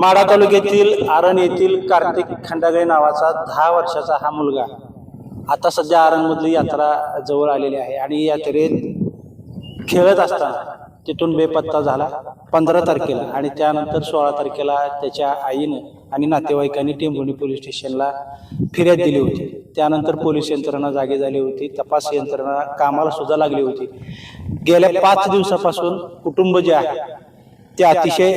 माढा तालुक्यातील आरण येथील कार्तिक खंडागळे नावाचा दहा वर्षाचा हा मुलगा आता सध्या आरणमधली यात्रा जवळ आलेली आहे आणि यात्रेत खेळत असताना तिथून बेपत्ता झाला पंधरा तारखेला आणि त्यानंतर सोळा तारखेला त्याच्या आईनं आणि नातेवाईकांनी टेंभुणी पोलीस स्टेशनला फिर्याद दिली होती. त्यानंतर पोलीस यंत्रणा जागी झाली होती तपास यंत्रणा कामाला सुद्धा लागली होती. गेल्या पाच दिवसापासून कुटुंब जे आहे ते अतिशय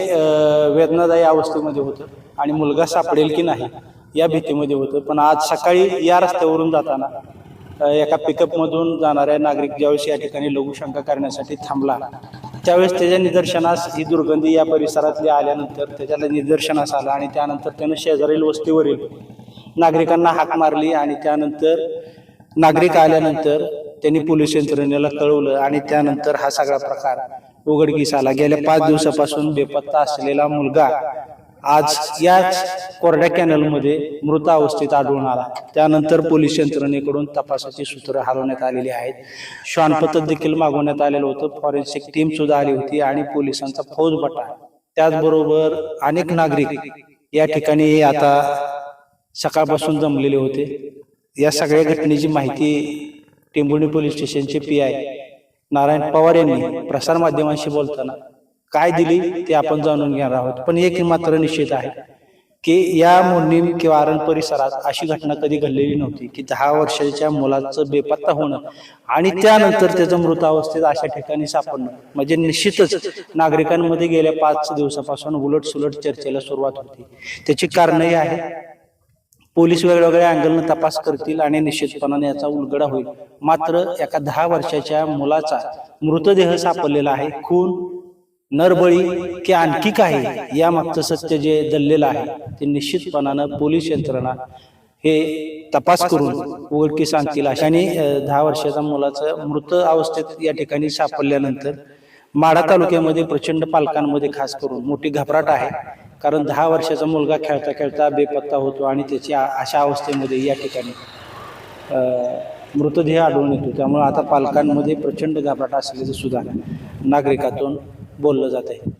वेदनादायी अवस्थेमध्ये होतं. आणि मुलगा सापडेल की नाही या भीतीमध्ये होतं. पण आज सकाळी या रस्त्यावरून जाताना एका पिकअपमधून जाणाऱ्या नागरिक ज्यावेळेस या ठिकाणी लघुशंका करण्यासाठी थांबला त्यावेळेस त्याच्या निदर्शनास ही दुर्गंधी या परिसरातली आल्यानंतर त्याच्याला निदर्शनास आला आणि त्यानंतर त्यानं शेजारील वस्तीवरील नागरिकांना हाक मारली आणि त्यानंतर नागरिक आल्यानंतर त्यांनी पोलीस यंत्रणेला कळवलं आणि त्यानंतर हा सगळा प्रकार उघडकीस आला. गेल्या पाच दिवसापासून बेपत्ता असलेला मुलगा आज याच कोरड्या कॅनलमध्ये मृत अवस्थेत आढळून आला. त्यानंतर पोलीस यंत्रणेकडून तपासाची सूत्र हलवण्यात आलेली आहेत. श्वान पथक देखील मागवण्यात आलेलं होतं. फॉरेन्सिक टीम सुद्धा आली होती आणि पोलिसांचा फौजबटा त्याचबरोबर अनेक नागरिक या ठिकाणी आता सकाळपासून जमलेले होते. या सगळ्या घटनेची माहिती टेंभुर्णी पोलीस स्टेशनचे पी आय नारायण पवार यांनी प्रसारमाध्यमांशी बोलताना काय दिली ते आपण जाणून घेणार आहोत. पण एक मात्र निश्चित आहे की या मोडणी किंवा आरण परिसरात अशी घटना कधी घडलेली नव्हती की दहा वर्षाच्या मुलाचं बेपत्ता होणं आणि त्यानंतर त्याचं मृत अवस्थेत अशा ठिकाणी सापडणं. म्हणजे निश्चितच नागरिकांमध्ये गेल्या पाच दिवसापासून उलट सुलट चर्चेला सुरुवात होती. त्याची कारणही आहे. पोलीस वेगवेगळ्या अँगलनं तपास करतील आणि निश्चितपणाने याचा उलगडा होईल. मात्र एका दहा वर्षाच्या मुलाचा मृतदेह सापडलेला आहे. खून नरबळी की आणखी काही या मागचं सत्य जे दललेलं आहे ते निश्चितपणानं पोलीस यंत्रणा हे तपास करून उघडकीस आणतील अशाने दहा वर्षाच्या मुलाचं मृत अवस्थेत या ठिकाणी सापडल्यानंतर माढा तालुक्यामध्ये प्रचंड पालकांमध्ये खास करून मोठी घबराट आहे. कारण दहा वर्षाचा मुलगा खेळता खेळता बेपत्ता होतो आणि त्याची अशा अवस्थेमध्ये या ठिकाणी मृतदेह आढळून येतो. त्यामुळे आता पालकांमध्ये प्रचंड घबराट असल्याचं सुद्धा नागरिकातून बोललं जात आहे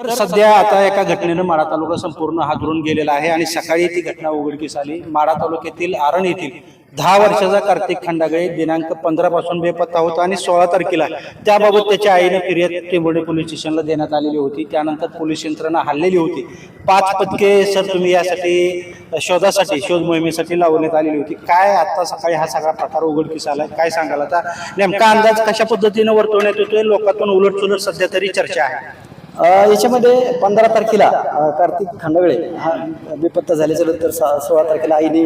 तर सध्या आता एका घटनेनं माढा तालुका संपूर्ण हादरून गेलेला आहे आणि सकाळी ती घटना उघडकीस आली. माढा तालुक्यातील आरण येथील दहा वर्षाचा कार्तिक खंडागळे दिनांक पंधरा पासून बेपत्ता होता आणि सोळा तारखेला त्याबाबत त्याच्या आईने फिर्याद टेंबोडे पोलीस स्टेशनला देण्यात आलेली होती. त्यानंतर पोलीस यंत्रणा हल्लेली होती. पाच पदके सर तुम्ही यासाठी शोधासाठी शोध मोहिमेसाठी लावण्यात आलेली होती. काय आता सकाळी हा सगळा प्रकार उघडकीस आलाय? काय सांगाल आता? नेमका अंदाज कशा पद्धतीने वर्तवण्यात येतोय? लोकातून उलट सुलट सध्या तरी चर्चा आहे. याच्यामध्ये पंधरा तारखेला कार्तिक खांडवळे हा बेपत्ता झाल्याच्यानंतर सा- सोळा तारखेला आईने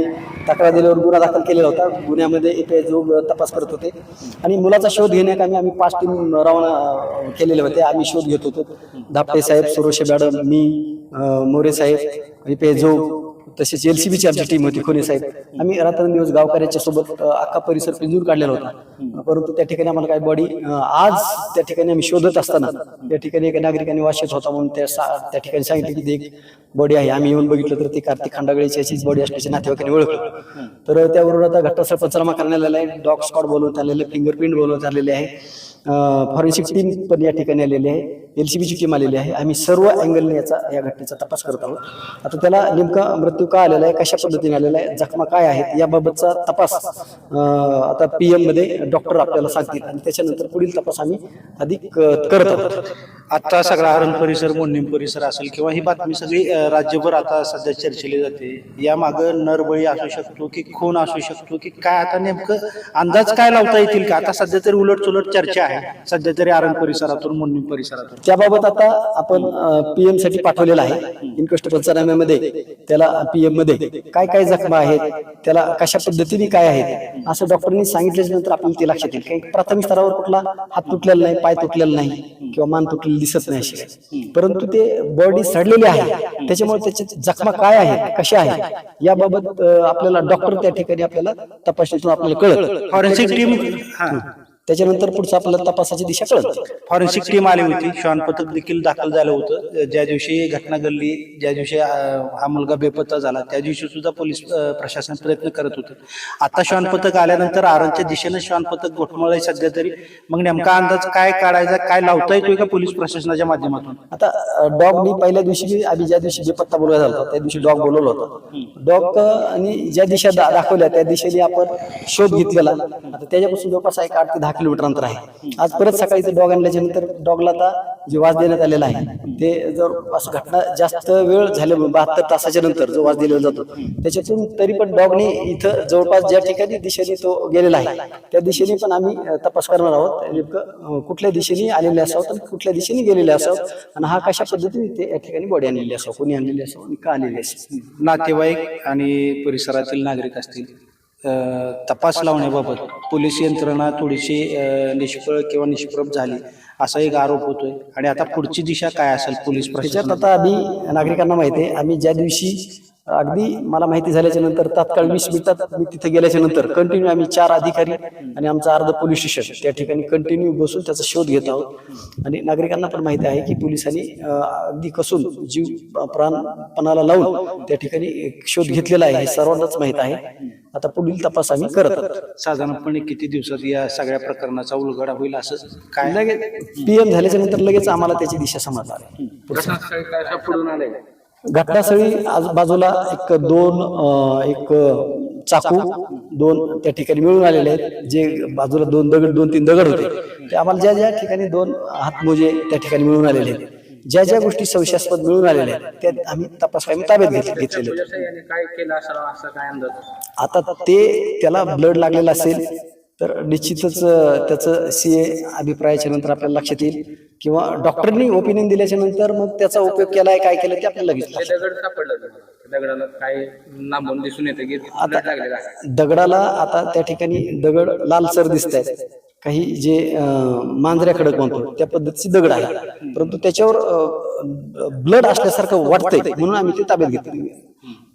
तक्रार दिल्यावर गुन्हा दाखल केलेला होता. गुन्ह्यामध्ये इथे जो तपास करत होते. आणि मुलाचा शोध घेण्याकामी आम्ही पाच टीम रवाना केलेले होते. आम्ही शोध घेत होतो. धापटे साहेब सुरेश मॅडम मी मोरे साहेब इथे जो तसेच एल सी बीची आमची टीम होती खोने साहेब. आम्ही रात्रंदिवस गावकऱ्याच्या सोबत अख्खा परिसर पिंजून काढलेला होता. परंतु त्या ठिकाणी आम्हाला काही बॉडी आज त्या ठिकाणी आम्ही शोधत असताना त्या ठिकाणी एका नागरिकाने वाशेत होता म्हणून त्या त्या ठिकाणी सांगितलं की ती एक बॉडी आहे. आम्ही येऊन बघितलं तर ती कार्तिक खंडागळीची अशीच बॉडी असल्याचे नातेवाईकांनी ओळखलं. तर त्याबरोबर आता घटनास्थळ पंचनामा करण्यात आलेला आहे. डॉग स्कॉट बोलवण्यात आलेलं फिंगरप्रिंट बोलवण्यात आलेले आहे. फॉरेन्सिक टीम पण या ठिकाणी आलेली आहे. एल सी बीची टीम आलेली आहे. आम्ही सर्व अँगलने याचा या घटनेचा तपास करत आहोत. आता त्याला नेमका मृत्यू का आलेला आहे कशा पद्धतीने आलेला आहे जखमा काय आहेत याबाबतचा तपास आता पी मध्ये डॉक्टर आपल्याला सांगतील. आणि त्याच्यानंतर पुढील तपास आम्ही अधिक करत आहोत. आता सगळा हरण परिसर मोडणीम परिसर असेल किंवा ही बातमी सगळी राज्यभर आता सध्या चर्चेली जाते. यामागं नरबळी असू शकतो की खून असू शकतो की काय आता नेमकं अंदाज काय लावता येतील का? आता सध्या तरी उलट चुलट चर्चा आहे. सध्या तरी आरण परिसरातून मोडणीम परिसरातून. त्याबाबत आता आपण पीएमसाठी पाठवलेलं आहे. इन्क्वेस्ट पंचनाम्यामध्ये त्याला पीएममध्ये काय काय जखमा आहेत त्याला कशा पद्धतीने काय आहेत असं डॉक्टरांनी सांगितल्याच्या नंतर आपण ते लक्षात येईल. काही प्राथमिक स्तरावर कुठला हात तुटलेला नाही पाय तुटलेला नाही किंवा मान तुटलेली दिसत नाही अशी परंतु ते बॉडी सडलेली आहे. त्याच्यामुळे त्याच्या जखमा काय आहेत कशा आहेत याबाबत आपल्याला डॉक्टर त्या ठिकाणी आपल्याला तपासणीतून आपल्याला कळत फॉरेन्सिक टीम त्याच्यानंतर पुढचं आपल्याला तपासाची दिशा कळत फॉरेन्सिक टीम आली होती. श्वान पथक देखील दाखल झालं होतं. ज्या दिवशी घटना घडली ज्या दिवशी हा मुलगा बेपत्ता झाला त्या दिवशी सुद्धा पोलीस प्रशासन प्रयत्न करत होतं. आता श्वान पथक आल्यानंतर आरणच्या दिशेनं श्वान पथक सध्या तरी. मग नेमका अंदाज काय काढायचा काय लावता येतोय का पोलीस प्रशासनाच्या माध्यमातून? आता डॉगनी पहिल्या दिवशी आम्ही ज्या दिवशी बेपत्ता बोलवायला झाला होता, त्या दिवशी डॉग बोलवलं होतं. डॉग आणि ज्या दिशा दाखवल्या त्या दिशेने आपण शोध घेतलेला. आता त्याच्यापासून जवळपास एक आठ ते दहा किलोमीटर अंतर आहे. आज परत सकाळी डॉग आणल्याच्या नंतर डॉगला आता जे वास देण्यात आलेला आहे ते जर असं घटना जास्त वेळ झाले बहात्तर तासाच्या नंतर जो वास दिलेला जातो त्याच्यातून तरी पण डॉगने इथं जवळपास ज्या ठिकाणी दिशेने तो गेलेला आहे त्या दिशेने पण आम्ही तपास करणार आहोत. नेमकं कुठल्या दिशेने आलेले असावं आणि कुठल्या दिशेने गेलेले असावं आणि हा कशा पद्धतीने ते या ठिकाणी बॉडी आणलेली असावं कोणी आणलेली असावं आणि का आणलेली असावं? नातेवाईक आणि परिसरातील नागरिक असतील तपास लावण्याबाबत पोलीस यंत्रणा थोडीशी निष्फळ किंवा निष्प्रभ झाली असा एक आरोप होतोय. आणि आता पुढची दिशा काय असेल पोलीस प्रशासन आता आम्ही नागरिकांना माहिती आहे आम्ही ज्या दिवशी अगदी मला माहिती झाल्याच्यानंतर तात्काळ वीस मिनिटात मी तिथे गेल्याच्यानंतर कंटिन्यू आम्ही चार अधिकारी आणि आमचं अर्ध पोलीस स्टेशन त्या ठिकाणी कंटिन्यू बसून त्याचा शोध घेत आहोत. आणि नागरिकांना पण माहिती आहे की पोलिसांनी अगदी कसून जीव प्राणपणाला लावून त्या ठिकाणी शोध घेतलेला आहे. हे सर्वांनाच माहीत आहे. आता पुढील तपास आम्ही करत आहोत. साधारणपणे किती दिवसात या सगळ्या प्रकरणाचा उलगडा होईल असं काय? लगेच पीएम झाल्याच्यानंतर लगेच आम्हाला त्याची दिशा समजणार आहे. पुढून घटनास्थळी आजूबाजूला एक दोन एक चाकू दोन त्या ठिकाणी मिळून आलेले आहेत जे बाजूला दोन दगड दोन तीन दगड होते. ते आम्हाला ज्या ज्या ठिकाणी दोन हातमोजे त्या ठिकाणी मिळून आलेले आहेत. ज्या ज्या गोष्टी संशयास्पद मिळून आलेल्या आहेत त्या आम्ही तपास आम्ही ताब्यात घेत घेतलेले आता ते त्याला ब्लड लागलेलं असेल तर निश्चितच त्याचं सी ए अभिप्रायाच्या नंतर आपल्याला लक्षात येईल. किंवा डॉक्टरनी ओपिनियन दिल्याच्या नंतर मग त्याचा उपयोग केलाय काय केलं ते आपल्याला दगडाला काय लांबून दिसून येतं की आता दगडाला आता त्या ठिकाणी दगड लालसर दिसत आहेत काही जे मांजऱ्या खडक म्हणतो त्या पद्धतीची दगड आहे परंतु त्याच्यावर ब्लड असल्यासारखं वाटतंय म्हणून आम्ही ते ताब्यात घेतले.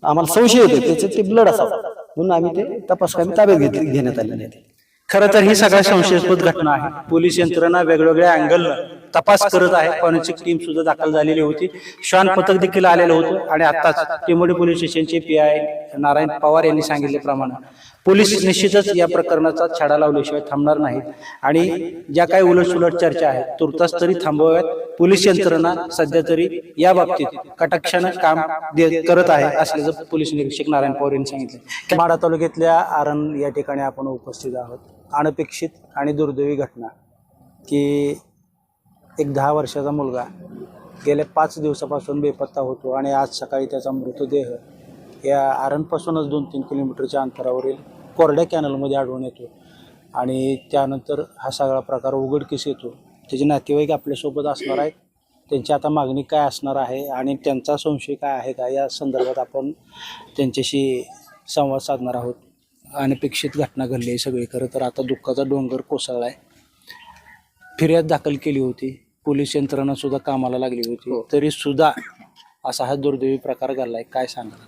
आम्हाला संशय येतो त्याचं ते ब्लड असावं. म्हणून आम्ही ते तपास आम्ही ताब्यात घेत घेण्यात आलेले आहे खरं तर ही सगळ्या संशयास्पद घटना आहे पोलीस यंत्रणा वेगवेगळ्या अँगलनं तपास करत आहे. फॉरेन्सिक टीम सुद्धा दाखल झालेली होती. श्वान पथक देखील आलेलं होतं. आणि आताच टेंबोडी पोलीस स्टेशनचे पी आय नारायण पवार यांनी सांगितल्याप्रमाणे पोलीस निश्चितच या प्रकरणाचा छडा लावल्याशिवाय थांबणार नाहीत. आणि ज्या काही उलटसुलट चर्चा आहेत तुर्तास तरी थांबवाव्यात. पोलीस यंत्रणा सध्या तरी या बाबतीत कटाक्षानं काम करत आहे असल्याचं पोलीस निरीक्षक नारायण पवार यांनी सांगितलं. माडा तालुक्यातल्या आरण या ठिकाणी आपण उपस्थित आहोत. अनपेक्षित आणि दुर्दैवी घटना की एक दहा वर्षाचा मुलगा गेल्या पाच दिवसापासून बेपत्ता होतो आणि आज सकाळी त्याचा मृतदेह या आरणपासूनच दोन तीन किलोमीटरच्या अंतरावरील कोरड्या कॅनलमध्ये आढळून येतो. आणि त्यानंतर हा सगळा प्रकार उघडकीस येतो. त्याचे नातेवाईक आपल्यासोबत असणार आहेत. त्यांची आता मागणी काय असणार आहे आणि त्यांचा संशय काय आहे का? या संदर्भात आपण त्यांच्याशी संवाद साधणार आहोत. अनपेक्षित घटना घडली आहे सगळी. खरं तर आता दुःखाचा डोंगर कोसळला आहे फिर्याद दाखल केली होती. पोलीस यंत्रणा सुद्धा कामाला लागली होती. तरी सुद्धा असा हा दुर्दैवी प्रकार घडलाय. काय सांगा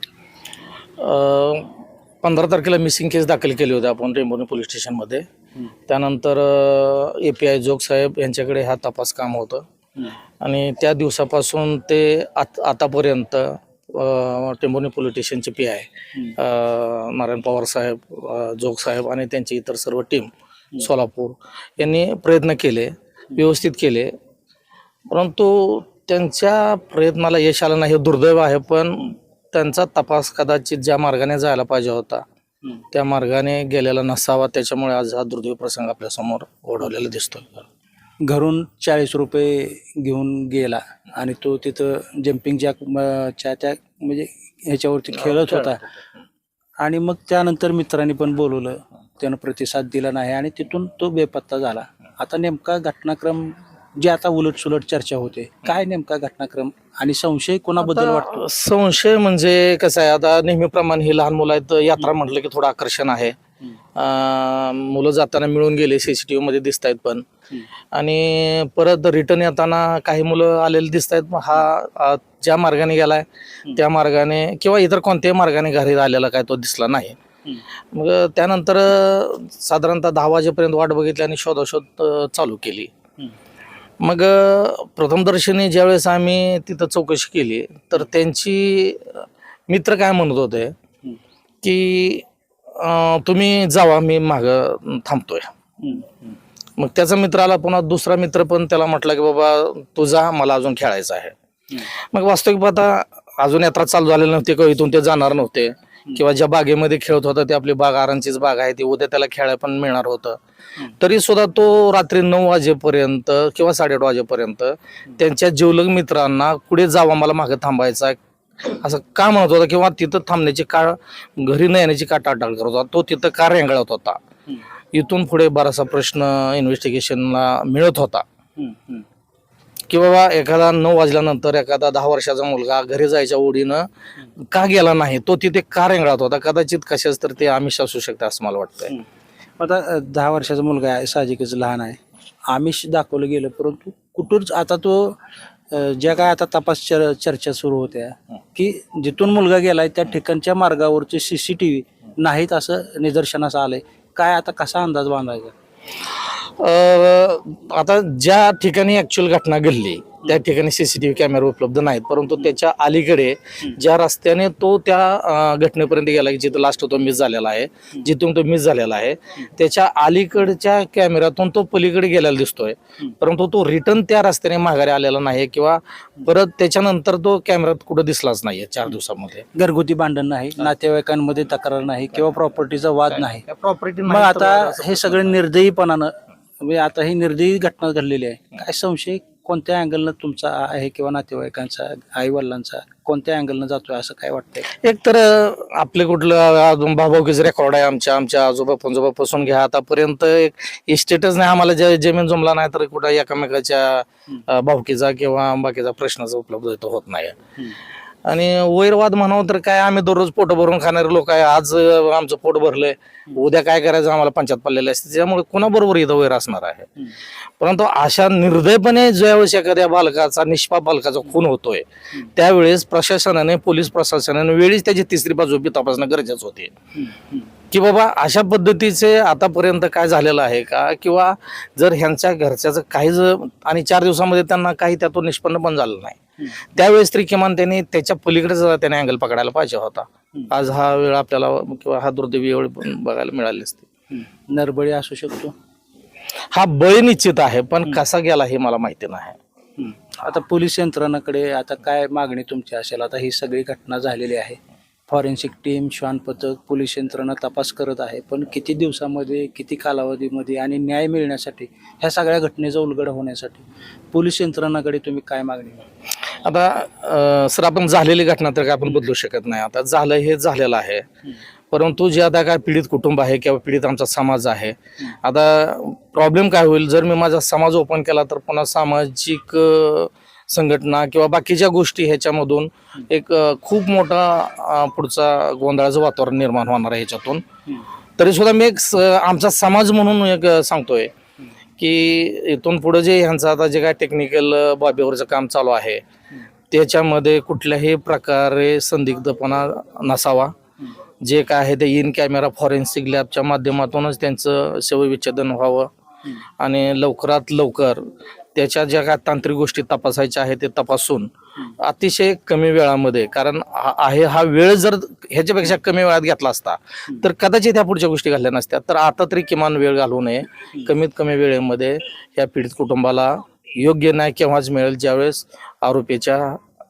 पंधरा तारखेला मिसिंग केस दाखल केली होती आपण टेंभुर्णी पोलीस स्टेशनमध्ये त्यानंतर ए पी आय जोग साहेब यांच्याकडे हा तपास काम होतं. आणि त्या दिवसापासून ते आत आतापर्यंत टेंभोनी टेंभुर्णी पोलीस स्टेशनचे पी आय नारायण पवार साहेब जोग साहेब आणि त्यांची इतर सर्व टीम सोलापूर यांनी प्रयत्न केले व्यवस्थित केले. परंतु त्यांच्या प्रयत्नाला यश आलं नाही हे दुर्दैव आहे पण त्यांचा तपास कदाचित ज्या मार्गाने जायला पाहिजे होता त्या मार्गाने गेलेला नसावा त्याच्यामुळे आज हा दुर्दैव प्रसंग आपल्यासमोर ओढवलेला दिसतो घरून चाळीस रुपये घेऊन गेला. आणि तो तिथं जम्पिंग जॅक च्या त्या म्हणजे ह्याच्यावरती खेळत होता. आणि मग त्यानंतर मित्रांनी पण बोलवलं. त्यानं प्रतिसाद दिला नाही आणि तिथून तो बेपत्ता झाला. आता नेमका घटनाक्रम जे आता उलट सुलट चर्चा होते काय नेमका घटनाक्रम आणि संशय कोणाबद्दल वाटतो? संशय म्हणजे कसं आहे आता नेहमीप्रमाणे ही लहान मुलं आहेत यात्रा म्हटलं की थोडं आकर्षण आहे. मुलं जाताना मिळून गेले सीसीटीव्ही मध्ये दिसत आहेत पण आणि परत रिटर्न येताना काही मुलं आलेले दिसत आहेत हा ज्या मार्गाने गेलाय त्या मार्गाने किंवा इतर कोणत्याही मार्गाने घरी आलेला काय तो दिसला नाही. मग त्यानंतर साधारणतः दहा वाजेपर्यंत वाट बघितली आणि शोधाशोध चालू केली. मग प्रथमदर्शनी ज्यावेळेस आम्ही तिथं चौकशी केली तर त्यांची मित्र काय म्हणत होते की तुम्ही जावा मी माग थांबतोय. मग त्याचा मित्र आला पुन्हा दुसरा मित्र पण त्याला म्हटला की बाबा तू जा मला अजून खेळायचं आहे. मग वास्तविक पाहता अजून यात्रा चालू झालेली नव्हती किंवा इथून ते जाणार नव्हते. किंवा ज्या बागेमध्ये खेळत होता ते आपली बाग आरांचीच बाग आहे ती उद्या त्याला खेळायला पण मिळणार होतं. तरी सुद्धा तो रात्री नऊ वाजेपर्यंत किंवा साडेआठ वाजेपर्यंत त्यांच्या जीवलग मित्रांना पुढे जावा मला मागे थांबायचा. असं का म्हणत होता किंवा तिथं थांबण्याची का घरी न येण्याची का टाळटाळ करत होता? तो तिथं का रेंगाळत होता? इथून पुढे बराचसा प्रश्न इन्व्हेस्टिगेशनला मिळत होता. की बाबा एखादा नऊ वाजल्यानंतर एखादा दहा वर्षाचा मुलगा घरी जायच्या ओढीनं का गेला नाही? तो तिथे का रेंगाळत होता? कदाचित कशाच तर ते आमिष असू शकते असं मला वाटतंय. आता दहा वर्षाचा मुलगा आहे साहजिकच लहान आहे. आमिष दाखवलं गेलं परंतु कुठूनच आता तो ज्या काय आता तपास चर चर्चा सुरू होत्या की जिथून मुलगा गेलाय त्या ठिकाणच्या मार्गावरचे सी सी टी व्ही नाहीत असं निदर्शनास आलंय. काय आता कसा अंदाज बांधायचा? आता ज्या ठिकाणी ऍक्च्युअल घटना घडली त्या ठिकाणी सीसीटीव्ही कॅमेरा उपलब्ध नाहीत. परंतु त्याच्या अलीकडे ज्या रस्त्याने तो त्या घटनेपर्यंत गेला की जिथं लास्ट तो मिस झालेला आहे जिथून तो मिस झालेला आहे त्याच्या अलीकडच्या कॅमेऱ्यातून तो पलीकडे गेलेला दिसतोय. परंतु तो रिटर्न त्या रस्त्याने माघारी आलेला नाही किंवा परत त्याच्यानंतर तो कॅमेऱ्यात कुठं दिसलाच नाहीये चार दिवसामध्ये. घरगुती भांडण नाही नातेवाईकांमध्ये तक्रार नाही किंवा प्रॉपर्टीचा वाद नाही. प्रॉपर्टी मग आता हे सगळं निर्दयीपणानं म्हणजे आता ही निर्दयी घटना घडलेली आहे. काय संशय? कोणत्या अँगलनं तुमचा आहे किंवा नातेवाईकांचा आई वडिलांचा कोणत्या अँगलनं जातोय असं काय वाटतंय? एक तर आपले कुठलं भाऊभाऊकीचं रेकॉर्ड आहे आमच्या आमच्या आजोबा पंजोबापासून घ्या आतापर्यंत एक इस्टेटच नाही. आम्हाला जे जमीन जमला नाही तर कुठं एकामेकाच्या भावकीचा किंवा बाकीचा प्रश्नाचा उपलब्ध होत नाही. आणि वैरवाद म्हणावं तर काय आम्ही दररोज पोट भरून खाणारे लोक आहे. आज अं, आमचं पोट भरलंय. उद्या काय करायचं आम्हाला पंचायत पडलेले असते. त्यामुळे कोणाबरोबर इथं वैर असणार आहे? परंतु अशा निर्दयपणे ज्यावेळेस एखाद्या बालकाचा निष्पाप बालकाचा खून होतोय त्यावेळेस प्रशासनाने पोलीस प्रशासनाने वेळीच त्याची तिसरी बाजू बी तपासणं गरजेचं होते. की बाबा अशा पद्धतीचे आतापर्यंत काय झालेलं आहे का? किंवा जर ह्यांच्या घरच्याचं काही जर आणि चार दिवसामध्ये त्यांना काही त्यातून निष्पन्न पण झालं नाही. त्यावेळेस तरी किमान त्यांनी त्याच्या पलीकडे जरा त्याने अँगल पकडायला पाहिजे होता. आज हा वेळ आपल्याला किंवा हा दुर्दैवी वेळ पण बघायला मिळाली असते. नरबळी असू शकतो. हा बळी निश्चित आहे पण कसा गेला हे मला माहिती नाही. आता पोलीस यंत्रणाकडे आता काय मागणी तुमची असेल? आता ही सगळी घटना झालेली आहे. फॉरेन्सिक टीम श्वान पथक पोलीस यंत्रणा तपास करत आहे. पण किती दिवसामध्ये किती कालावधीमध्ये आणि न्याय मिळण्यासाठी ह्या सगळ्या घटनेचा उलगड होण्यासाठी पोलीस यंत्रणाकडे तुम्ही काय मागणी? आता सर आपण झालेली घटना तर काय आपण बदलू शकत नाही. आता झालं हे झालेलं आहे. परंतु जे आता काय पीडित कुटुंब आहे किंवा पीडित आमचा समाज आहे आता प्रॉब्लेम काय होईल? जर मी माझा समाज ओपन केला तर पुन्हा सामाजिक संघटना किंवा बाकीच्या गोष्टी ह्याच्यामधून एक खूप मोठा पुढचा गोंधळाचं वातावरण निर्माण होणार आहे ह्याच्यातून. तरी सुद्धा मी एक स- आमचा समाज म्हणून एक सांगतोय की इथून पुढे जे ह्यांचं आता जे काय टेक्निकल बाबीवरचं काम चालू आहे त्याच्यामध्ये कुठल्याही प्रकारे संदिग्धपणा नसावा. जे काय आहे ते इन कॅमेरा फॉरेन्सिक लॅबच्या माध्यमातूनच त्यांचं शवविच्छेदन व्हावं. आणि लवकरात लवकर त्याच्या ज्या काय तांत्रिक गोष्टी तपासायच्या आहेत ते तपासून अतिशय कमी वेळामध्ये कारण हा- आहे हा वेळ जर ह्याच्यापेक्षा कमी वेळात घेतला असता तर कदाचित ह्या पुढच्या गोष्टी घातल्या नसत्या. तर आता तरी किमान वेळ घालवू नये. कमीत कमी वेळेमध्ये या पीडित कुटुंबाला योग्य न्याय केव्हाच मिळेल ज्यावेळेस आरोपीच्या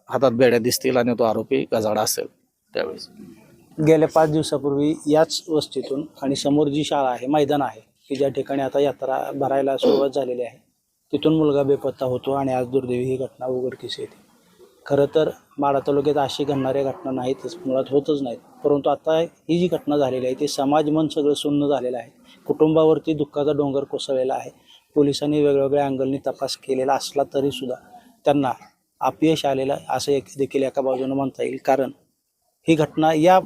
हातात बेड्या दिसतील आणि तो आरोपी गजाडा असेल त्यावेळेस. गेल्या पाच दिवसापूर्वी याच वस्तीतून आणि समोर जी शाळा आहे मैदान आहे की ज्या ठिकाणी आता यात्रा भरायला सुरुवात झालेली आहे तिथून मुलगा बेपत्ता होतो आणि आज दुर्दैवी ही घटना उघडकीस येते. खरं तर माडा तालुक्यात अशी घडणाऱ्या घटना नाहीतच मुळात होतच नाहीत. परंतु आता ही जी घटना झालेली आहे ती समाज मन सगळं सुन्न झालेलं आहे. कुटुंबावरती दुःखाचा डोंगर कोसळलेला आहे. पोलिसांनी वेगवेगळ्या अँगलनी तपास केलेला असला तरीसुद्धा त्यांना अपयश आलेलं असं एक देखील एका बाजूनं म्हणता येईल. कारण ही घटना या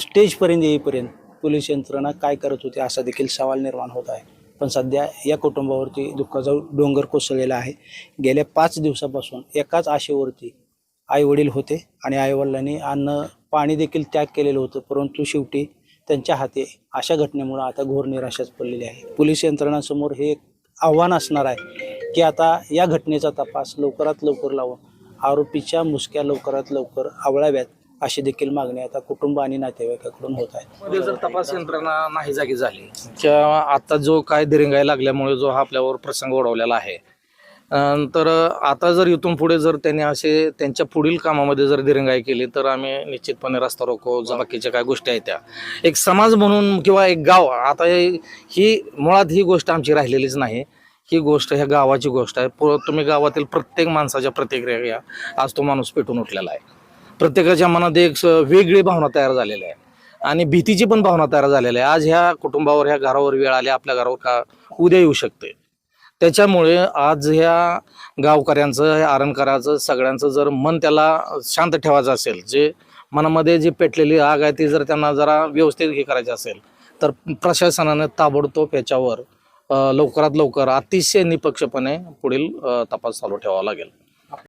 स्टेजपर्यंत येईपर्यंत पोलीस यंत्रणा काय करत होती असा देखील सवाल निर्माण होत आहे. पण सध्या या कुटुंबावरती दुःखाचा डोंगर कोसळलेला आहे. गेल्या पाच दिवसापासून एकाच आशेवरती आई वडील होते आणि आईवडिलांनी अन्न पाणी देखील त्याग केलेलं होतं परंतु शेवटी त्यांच्या हाती अशा घटनेमुळं आता घोर निराशाच पडलेली आहे. पोलीस यंत्रणांसमोर हे एक आव्हान असणार आहे की आता या घटनेचा तपास लवकरात लवकर लावून आरोपीच्या मुसक्या लवकरात लवकर आवळाव्यात अशी देखील मागणी आता कुटुंब आणि नातेवाईकाकडून होत आहे. जर तपास यंत्रणा नाही जागी झाली किंवा आता जो काय दिरंगाई लागल्यामुळे जो हा आपल्यावर प्रसंग ओढवलेला आहे तर आता जर इथून पुढे जर त्यांनी असे त्यांच्या पुढील कामामध्ये जर दिरंगाई केली तर आम्ही निश्चितपणे रस्ता रोको जा बाकीच्या काय गोष्टी आहेत त्या. एक समाज म्हणून किंवा एक गाव आता ही मुळात ही गोष्ट आमची राहिलेलीच नाही. ही गोष्ट ह्या गावाची गोष्ट आहे. तुम्ही गावातील प्रत्येक माणसाच्या प्रतिक्रिया घ्या. आज तो माणूस पेटून उठलेला आहे. प्रत्येकाच्या मनात एक स- वेगळी भावना तयार झालेली आहे. आणि भीतीची पण भावना तयार झालेली आहे. आज ह्या कुटुंबावर ह्या घरावर वेळ आली आपल्या घरावर का उद्या येऊ शकते? त्याच्यामुळे आज ह्या गावकऱ्यांचं आरणकराचं सगळ्यांचं जर मन त्याला शांत ठेवायचं असेल जे मनामध्ये जी पेटलेली आग आहे ती जर त्यांना जरा व्यवस्थित हे करायची असेल तर प्रशासनाने ताबडतोब याच्यावर लवकरात लवकर अतिशय निपक्षपणे पुढील तपास चालू ठेवावा लागेल.